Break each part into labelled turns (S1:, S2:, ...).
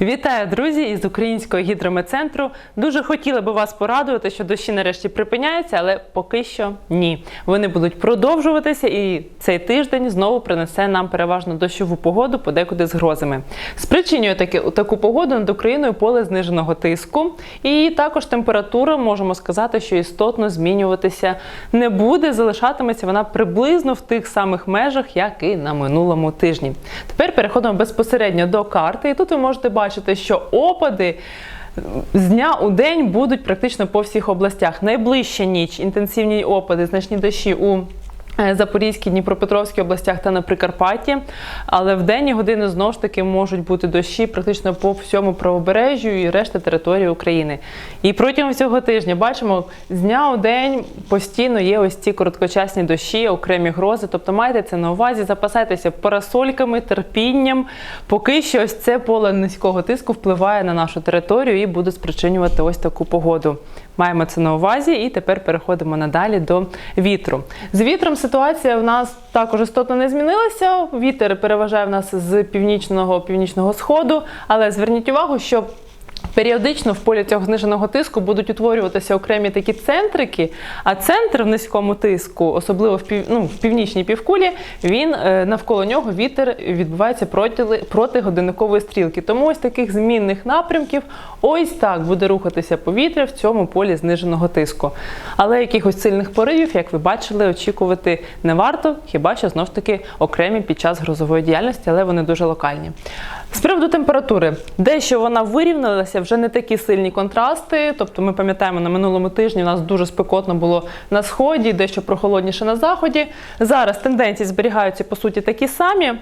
S1: Вітаю, друзі, із українського гідрометцентру. Дуже хотіла би вас порадувати, що дощі нарешті припиняються, але поки що ні. Вони будуть продовжуватися, і цей тиждень знову принесе нам переважно дощову погоду, подекуди з грозами. Спричинює таки, таку погоду над Україною поле зниженого тиску, і також температура можемо сказати, що істотно змінюватися не буде. Залишатиметься вона приблизно в тих самих межах, як і на минулому тижні. Тепер переходимо безпосередньо до карти, і тут ви можете бачити, що опади. З дня у день будуть практично по всіх областях. Найближча ніч, інтенсивні опади, значні дощі у Запорізькій, Дніпропетровській областях та на Прикарпатті. Але в денні години знову ж таки можуть бути дощі практично по всьому правобережжю і решта території України. І протягом цього тижня бачимо, з дня у день постійно є ось ці короткочасні дощі, окремі грози. Тобто майте це на увазі, запасайтеся парасольками, терпінням. Поки що ось це поле низького тиску впливає на нашу територію і буде спричинювати ось таку погоду. Маємо це на увазі, і тепер переходимо надалі до вітру. З вітром ситуація в нас також істотно не змінилася. Вітер переважає в нас з північного північного сходу, але зверніть увагу, що Періодично в полі цього зниженого тиску будуть утворюватися окремі такі центрики, а центр в низькому тиску, особливо в пів, ну, в північній півкулі, він е, навколо нього вітер відбувається проти, проти годинникової стрілки. Тому ось таких змінних напрямків ось так буде рухатися повітря в цьому полі зниженого тиску. Але якихось сильних поривів, як ви бачили, очікувати не варто, хіба що знов ж таки окремі під час грозової діяльності, але вони дуже локальні. З приводу температури, дещо вона вирівнялася, вже не такі сильні контрасти. Тобто, ми пам'ятаємо, на минулому тижні у нас дуже спекотно було на сході, дещо прохолодніше на заході. Зараз тенденції зберігаються по суті такі самі.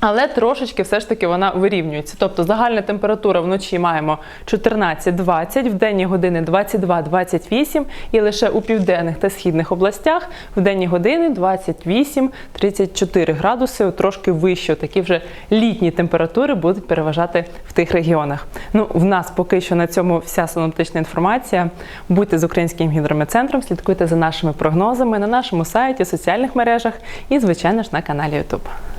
S1: Але трошечки все ж таки вона вирівнюється. Тобто загальна температура вночі маємо 14-20, в денні години 22-28 і лише у південних та східних областях в денні години 28-34 градуси, трошки вище. Такі вже літні температури будуть переважати в тих регіонах. Ну, в нас поки що на цьому вся синоптична інформація. Будьте з українським гідрометцентром, слідкуйте за нашими прогнозами на нашому сайті, соціальних мережах і, звичайно ж, на каналі YouTube.